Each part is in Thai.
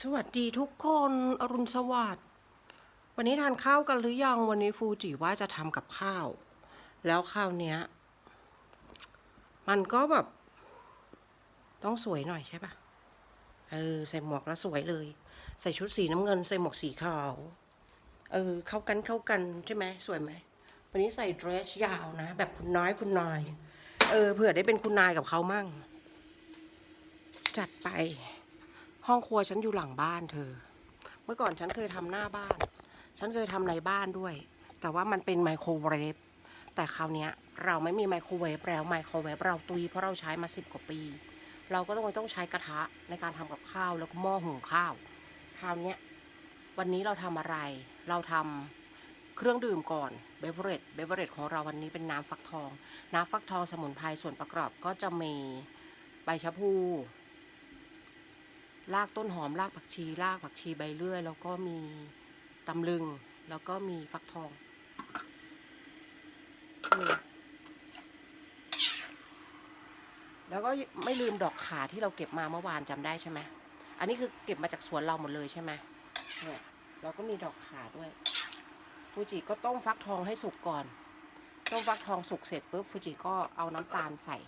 สวัสดีทุกคนอรุณสวัสดิ์วันนี้ทานข้าวกันหรือยังวันนี้ฟูจิว่าจะทำกับข้าว แล้วข้าวเนี้ย มันก็แบบ ต้องสวยหน่อยใช่ปะเออ ใส่หมวกแล้วสวยเลย ใส่ชุดสีน้ำเงิน ใส่หมวกสีขาวเออ เข้ากันเข้ากันใช่ไหมสวยไหมวันนี้ใส่เดรสยาวนะ แบบคุณน้อยคุณนายเออเผื่อได้เป็นคุณนายกับเขามั่ง จัดไป ห้องครัวฉันอยู่หลังบ้านเธอ เมื่อก่อนฉันเคยทำหน้าบ้าน ฉันเคยทำในบ้านด้วย แต่ว่ามันเป็นไมโครเวฟ แต่คราวนี้เราไม่มีไมโครเวฟแล้วไมโครเวฟเราตุยเพราะเราใช้มาสิบกว่าปี เราก็ต้องต้องใช้กระทะในการทำกับข้าวแล้วก็หม้อหุงข้าว คราวนี้วันนี้เราทำอะไร เราทำเครื่องดื่มก่อนเบเวอร์เรจเบเวอร์เรจของเราวันนี้เป็นน้ำฟักทอง น้ำฟักทองสมุนไพรส่วนประกอบก็จะมีใบชะพู รากต้นหอมรากผักชีรากผักชีใบเลื่อย แล้วก็มีตำลึง แล้วก็มีฟักทองแล้วก็ไม่ลืมดอกขาที่เราเก็บมาเมื่อวานจำได้ใช่ไหมอันนี้คือเก็บมาจากสวนเราหมดเลยใช่ไหมเนี่ยเราก็มีดอกขาด้วย ฟูจิก็ต้มฟักทองให้สุกก่อน ต้มฟักทองสุกเสร็จปุ๊บฟูจิก็เอาน้ำตาลใส่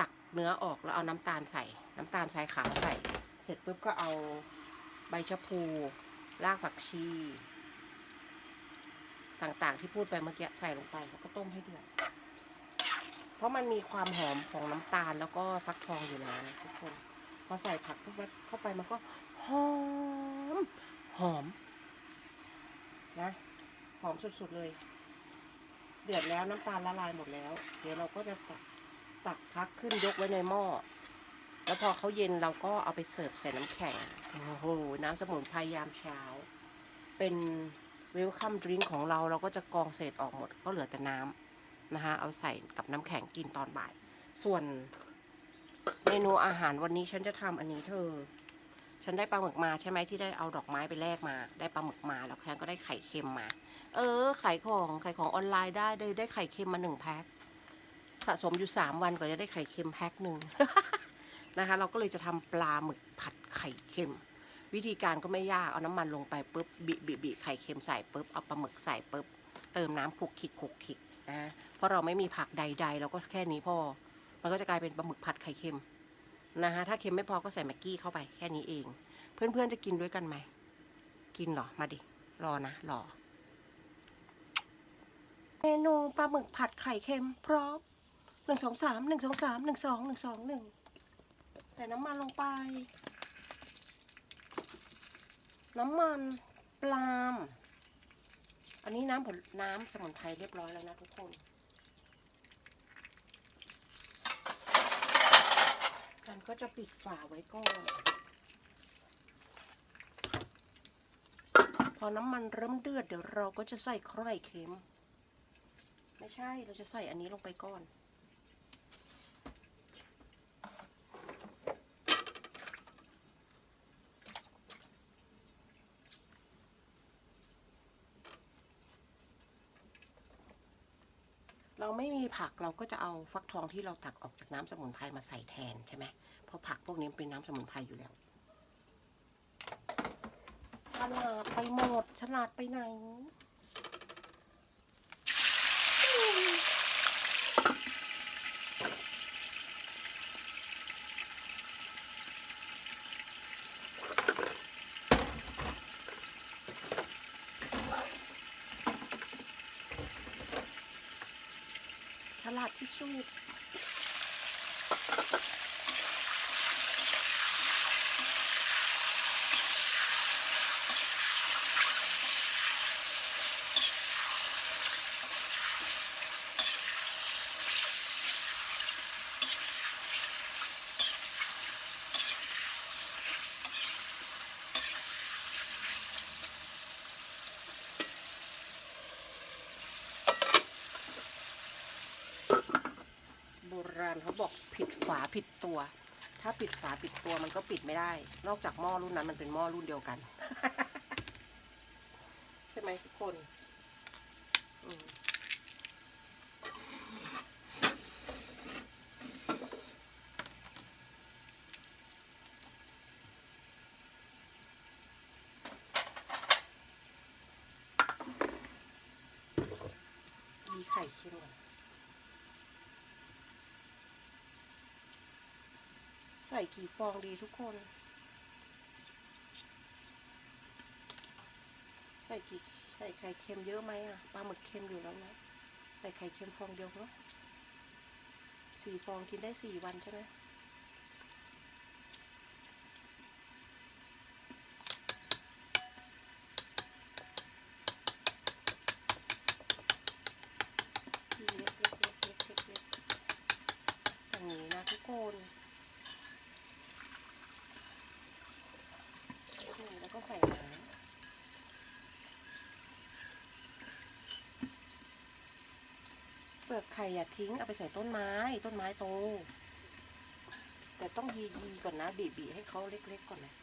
ตักเนื้อออกแล้วเอาน้ำตาลใส่ น้ำตาลทรายขาวใส่ เสร็จปุ๊บก็เอาใบชะพูรากผักชี ต่างๆที่พูดไปเมื่อกี้ใส่ลงไปแล้วก็ต้มให้เดือดเพราะมันมีความหอมของน้ำตาลแล้วก็ฟักทองอยู่แล้วทุกคนพอใส่ผักทุกเม็ดเข้าไปมันก็หอม หอม นะ หอมสุดๆเลย เดือดแล้วน้ำตาลละลายหมดแล้ว เดี๋ยวเราก็จะตักตักพักขึ้นยกไว้ในหม้อ แล้วพอเขาเย็นเราก็เอาไปเสิร์ฟใส่น้ำแข็ง โอ้โห น้ำสมุนไพรยามเช้า เป็นเวลคัมดริงของเราเราก็จะกองเศษออกหมด ก็เหลือแต่น้ำนะคะเอาใส่กับน้ำแข็งกินตอนบ่าย ส่วนเมนูอาหารวันนี้ฉันจะทำอันนี้เธอ ฉันได้ปลาหมึกมาใช่ไหมที่ได้เอาดอกไม้ไปแลกมา ได้ปลาหมึกมาแล้วแคนก็ได้ไข่เค็มมา เออขายของขายของออนไลน์ได้ได้ได้ไข่เค็มมาหนึ่งแพ็คสะสมอยู่สามวันกว่าจะได้ไข่เค็มแพ็คหนึ่ง นะคะ เราก็เลยจะทำปลาหมึกผัดไข่เค็ม วิธีการก็ไม่ยากเอาน้ำมันลงไปปุ๊บบิบิบิไข่เค็มใส่ปุ๊บเอาปลาหมึกใส่ปุ๊บเติมน้ำคลุกคลิกคลุกคลิกนะเพราะเราไม่มีผักใด ๆ เราก็แค่นี้พอ มันก็จะกลายเป็นปลาหมึกผัดไข่เค็มนะคะถ้าเค็มไม่พอก็ใส่แม็กกี้เข้าไปแค่นี้เอง เพื่อนๆจะกินด้วยกันไหมกินหรอมาดิรอนะรอเมนูปลาหมึกผัดไข่เค็มพร้อมหนึ่งสองสามหนึ่งสองสามหนึ่งสองหนึ่งสองหนึ่ง ใส่น้ำมันลงไป น้ำมันปลาล์มอันนี้น้ำผลน้ำสมุนไพรเรียบร้อยแล้วนะทุกคนกันก็จะปิดฝาไว้ก่อน พอน้ำมันเริ่มเดือดเดี๋ยวเราก็จะใส่ไข่เค็ม ไม่ใช่เราจะใส่อันนี้ลงไปก่อน เราไม่มี ผักเราก็จะเอาฟักทองที่เราตักออกจากน้ำสมุนไพรมาใส่แทนใช่ไหมเพราะผักพวกนี้เป็นน้ำสมุนไพรอยู่แล้วฉลาดไปหมดฉลาดไปไหน ที่สุด ราณเขาบอกผิดฝาผิดตัว ถ้าผิดฝาผิดตัวมันก็ปิดไม่ได้ นอกจากหม้อรุ่นนั้นมันเป็นหม้อรุ่นเดียวกัน ใช่ไหมทุกคนมีไข่เค็มก่อน ใส่กี่ฟองดีทุกคน ใส่กี่ใส่ไข่เค็มเยอะไหมอะปลาหมึกเค็มอยู่แล้วนะใส่ไข่เค็มฟองเดียวเนาะสี่ฟองกินได้สี่วันใช่ไหมทีเล็กเล็กเล็กเล็กเล็กเล็กอย่างนี้นะทุกคนนี่แล้วก็ใส่น้ำ เป ลือกไข่อย่าทิ้งเอาไปใส่ต้นไม้ ต้นไม้โต แต่ต้องยียีก่อนนะ บีบีให้เขาเล็กๆก่อนนะ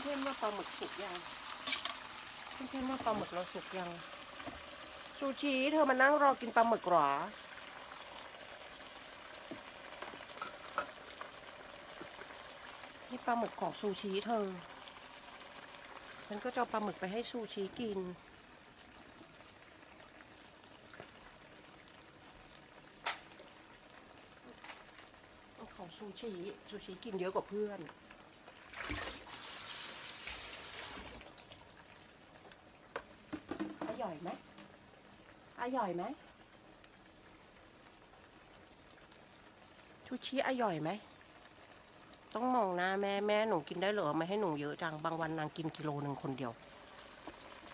เพื่อนๆว่าปลาหมึกสุกยังเพื่อนๆว่าปลาหมึกเราสุกยัง ซูชิเธอมานั่งรอกินปลาหมึกหรอ นี่ปลาหมึกของซูชิเธอ ฉันก็จะเอาปลาหมึกไปให้ซูชิกิน ของซูชิ ซูชิกินเยอะกว่าเพื่อน อร่อยไหม อร่อยไหมชูชีอร่อยไหม ต้องมองหน้าแม่แม่หนูกินได้เหรอไม่ให้หนูเยอะจังบางวันนางกินกิโลหนึ่งคนเดียว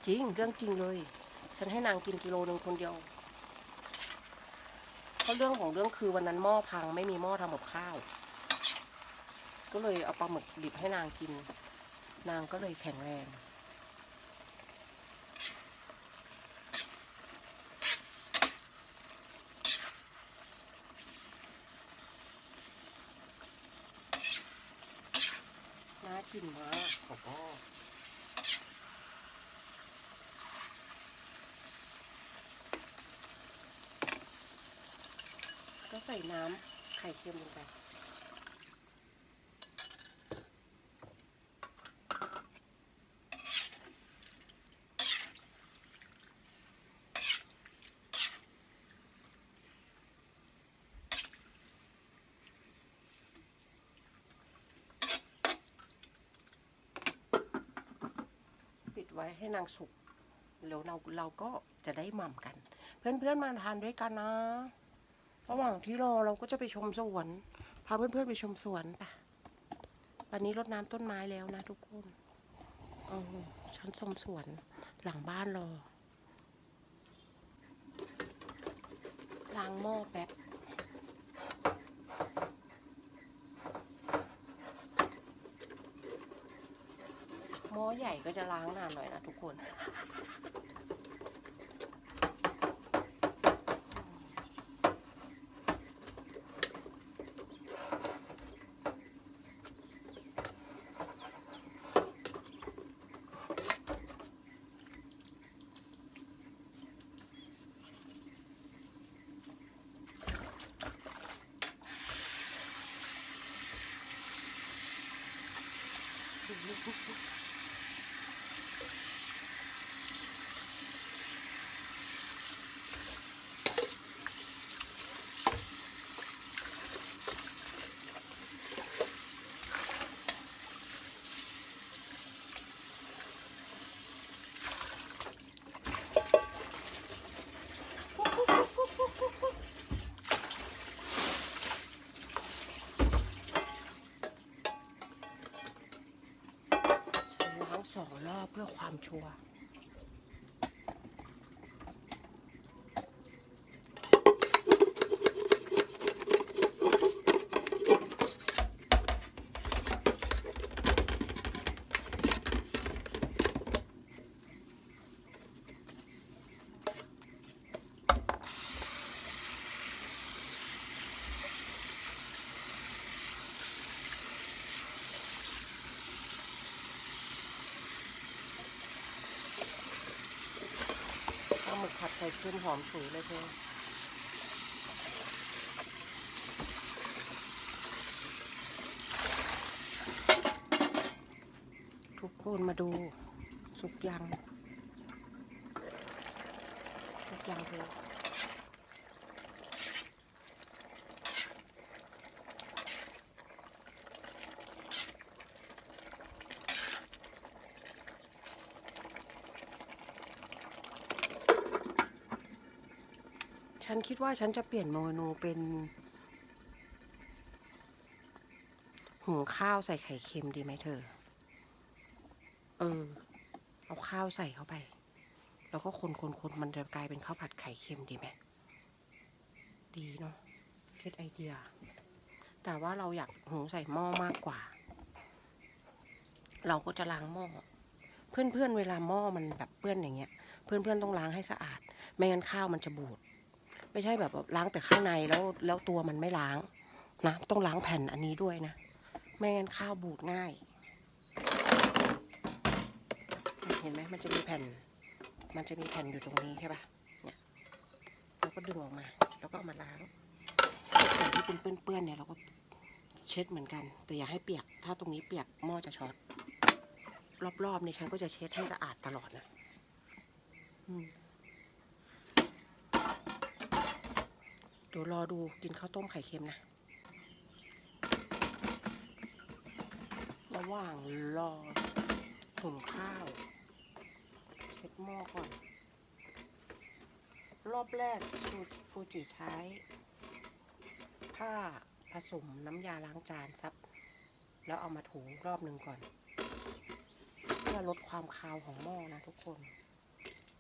จริงเรื่องจริงเลย ฉันให้นางกินกิโลหนึ่งคนเดียวเพราะเรื่องของเรื่องคือวันนั้นหม้อพังไม่มีหม้อทำกับข้าว ก็เลยเอาปลาหมึกดิบให้นางกิน นางก็เลยแข็งแรง ขึ้นมาขอพ่อก็ใส่น้ำไข่เค็มลงไป ว้ให้นางสุกแล้วเราเราก็จะได้หม่ำกัน เพื่อนๆมาทานด้วยกันนะระหว่างที่รอเราก็จะไปชมสวนพาเพื่อนๆไปชมสวนไปตอนนี้รดน้ำต้นไม้แล้วนะทุกคนเออฉันชมสวนหลังบ้านรอล้างหม้อแป๊บ หม้อใหญ่ก็จะล้างนานหน่อยนะทุกคน ฉันล้างสองรอบ เพื่ ข่เค็มหอมฉุยเลยเธอทุกคนมาดูสุกยังสุกยังเธอ ฉันคิดว่าฉันจะเปลี่ยนเมนูเป็นหุงข้าวใส่ไข่เค็มดีไหมเธอ เออ เอาข้าวใส่เข้าไป แล้วก็คนคนคนมันจะกลายเป็นข้าวผัดไข่เค็มดีไหม ดีเนาะคิดไอเดีย แต่ว่าเราอยากหุงใส่หม้อมากกว่า เราก็จะล้างหม้อ เพื่อนๆเวลาหม้อมันแบบเปื้อนอย่างเงี้ย เพื่อนๆต้องล้างให้สะอาด ไม่งั้นข้าวมันจะบูด ไม่ใช่แบบล้างแต่ข้างในแล้วแล้วตัวมันไม่ล้างนะต้องล้างแผ่นอันนี้ด้วยนะ ไม่งั้นข้าวบูดง่าย เห็นไหมมันจะมีแผ่น มันจะมีแผ่นอยู่ตรงนี้ใช่ปะเนี่ยเราก็ดึงออกมา แล้วก็เอามาล้างส่วนที่เป็นเปื้อนๆเนี่ยเราก็เช็ดเหมือนกัน แต่อย่าให้เปียก ถ้าตรงนี้เปียกหม้อจะช็อตรอบๆนี่ฉันก็จะเช็ดให้สะอาดตลอดนะอืม เดี๋ยวรอดูกินข้าวต้มไข่เค็มนะ ระหว่างรอหุงข้าว เช็ดหม้อก่อน รอบแรกสูตรฟูจิใช้ ผ้าผสมน้ำยาล้างจานซับ แล้วเอามาถูรอบหนึ่งก่อน เพื่อลดความคาวของหม้อนะทุกคน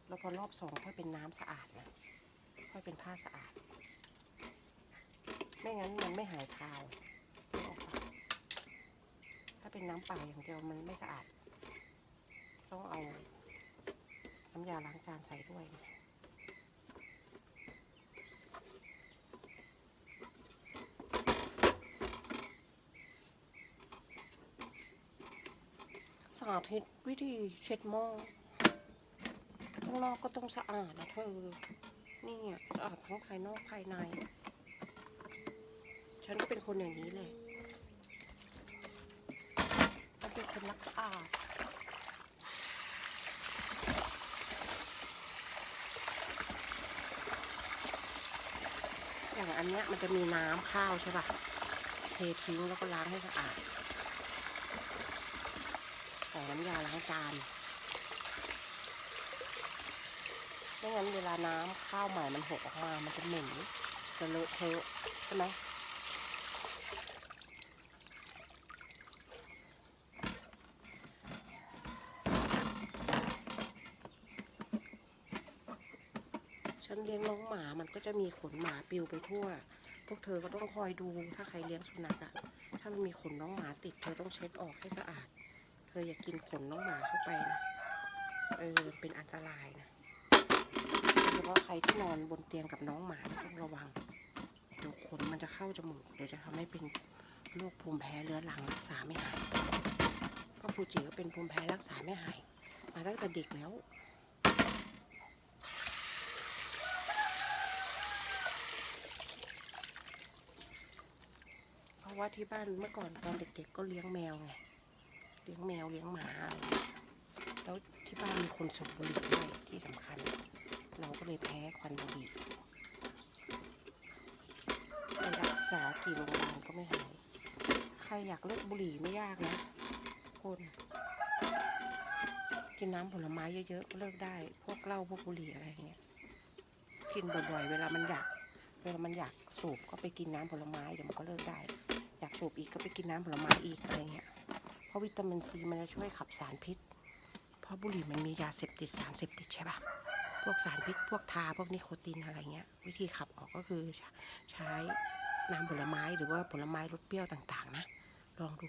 แล้วพอรอบสองค่อยเป็นน้ำสะอาดนะ ค่อยเป็นผ้าสะอาด ไม่งั้นมันไม่หายคาว ถ้าเป็นน้ำเปล่าอย่างเดียวมันไม่สะอาด ต้องเอาน้ำยาล้างจานใส่ด้วยสาธิตวิธีเช็ดหม้อข้างนอกก็ต้องสะอาดนะเธอ นี่อะสะอาดทั้งภายนอกภายใน ฉันก็เป็นคนอย่างนี้เลยฉันเป็นคนรักสะอาดอย่างอันเนี้ยมันจะมีน้ำข้าวใช่ป่ะเททิ้งแล้วก็ล้างให้สะอาดใส่น้ำยาล้างจานไม่งั้นเวลาน้ำข้าวใหม่มันหกออกมา มันจะเหม็นจะเลอะเทอะใช่ไหม ฉันเลี้ยงน้องหมา มัน ก็จะมีขนหมาปลิวไปทั่ว พวกเธอก็ต้องคอยดูถ้าใครเลี้ยงสุนัขอะถ้ามันมีขนน้องหมาติด เธอต้องเช็ดออกให้สะอาด เธออย่ากินขนน้องหมาเข้าไปนะเออเป็นอันตรายนะเฉพาะใครที่นอนบนเตียงกับน้องหมาต้องระวังเดี๋ยวขนมันจะเข้าจมูกเดี๋ยวจะทำให้เป็นโรคภูมิแพ้เรื้อรังรักษาไม่หายก็ฟูจิก็เป็นภูมิแพ้รักษาไม่หายมาตั้งแต่เด็กแล้ว เพราะ ว่าที่บ้านเมื่อก่อนตอนเด็กๆก็เลี้ยงแมวไง เลี้ยงแมวเลี้ยงหมา แล้วที่บ้านมีคนสูบบุหรี่ด้วยที่สำคัญ เราก็เลยแพ้ควันบุหรี่ไปรักษากี่โรงพยาบาลก็ไม่หาย ใครอยากเลิกบุหรี่ไม่ยากนะ คน กินน้ำผลไม้เยอะๆก็เลิกได้ พวกเหล้าพวกบุหรี่อะไรเงี้ย กินบ่อยๆ เวลามันอยาก เวลามันอยากสูบก็ไปกินน้ำผลไม้เดี๋ยวมันก็เลิกได้ อยากสูบอีกก็ไปกินน้ำผลไม้อีกอะไรเงี้ย เพราะวิตามินซีมันจะช่วยขับสารพิษ เพราะบุหรี่มันมียาเสพติดสารเสพติดใช่ปะพวกสารพิษ พวกทา พวกนิโคตินอะไรเงี้ย วิธีขับออกก็คือใช้น้ำผลไม้หรือว่าผลไม้รสเปรี้ยวต่างๆนะ ลองดู